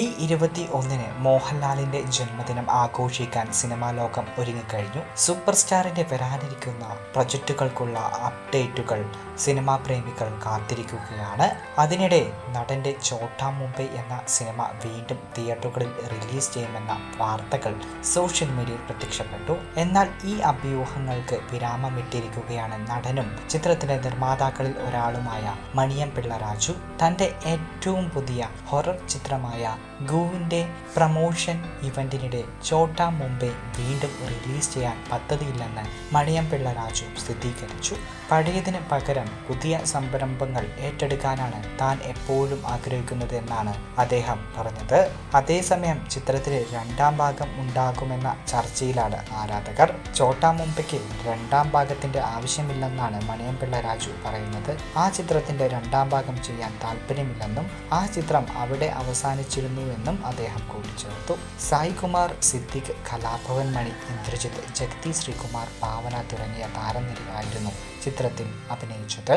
ഇരുപത്തി ഒന്നിന് മോഹൻലാലിന്റെ ജന്മദിനം ആഘോഷിക്കാൻ സിനിമാ ലോകം ഒരുങ്ങിക്കഴിഞ്ഞു. സൂപ്പർ സ്റ്റാറിന്റെ വരാനിരിക്കുന്ന പ്രൊജക്റ്റുകൾക്കുള്ള അപ്ഡേറ്റുകൾ സിനിമാ പ്രേമികൾ കാത്തിരിക്കുകയാണ്. അതിനിടെ നടന്റെ ചോട്ടാ മുംബൈ എന്ന സിനിമ വീണ്ടും തിയേറ്ററുകളിൽ റിലീസ് ചെയ്യുമെന്ന വാർത്തകൾ സോഷ്യൽ മീഡിയയിൽ പ്രത്യക്ഷപ്പെട്ടു. എന്നാൽ ഈ അഭ്യൂഹങ്ങൾക്ക് വിരാമമിട്ടിരിക്കുകയാണ് നടനും ചിത്രത്തിലെ നിർമ്മാതാക്കളിൽ ഒരാളുമായ മണിയം പിള്ള രാജു. തന്റെ ഏറ്റവും പുതിയ ഹൊറർ ചിത്രമായ ഗുവിന്റെ പ്രമോഷൻ ഇവന്റിനിടെ ചോട്ടാ മുംബൈ വീണ്ടും റിലീസ് ചെയ്യാൻ പദ്ധതിയില്ലെന്ന് മണിയം പിള്ള രാജു സ്ഥിരീകരിച്ചു. പഴയതിന് പകരം പുതിയ സംരംഭങ്ങൾ ഏറ്റെടുക്കാനാണ് താൻ എപ്പോഴും ആഗ്രഹിക്കുന്നത് എന്നാണ് അദ്ദേഹം പറഞ്ഞത്. അതേസമയം ചിത്രത്തിലെ രണ്ടാം ഭാഗം ഉണ്ടാകുമെന്ന ചർച്ചയിലാണ് ആരാധകർ. ചോട്ടാ മുംബൈക്ക് രണ്ടാം ഭാഗത്തിന്റെ ആവശ്യമില്ലെന്നാണ് മണിയംപിള്ള രാജു പറയുന്നത്. ആ ചിത്രത്തിന്റെ രണ്ടാം ഭാഗം ചെയ്യാൻ താല്പര്യമില്ലെന്നും ആ ചിത്രം അവിടെ അവസാനിച്ചിരുന്നുവെന്നും അദ്ദേഹം കൂട്ടിച്ചേർത്തു. സായികുമാർ സിദ്ദിഖ് കലാഭവൻ മണി ഇന്ദ്രജിത്ത് ജഗതി ശ്രീകുമാർ ഭാവന തുടങ്ങിയ താരനിരയായിരുന്നു ചിത്രത്തിൽ അഭിനയിച്ചത്.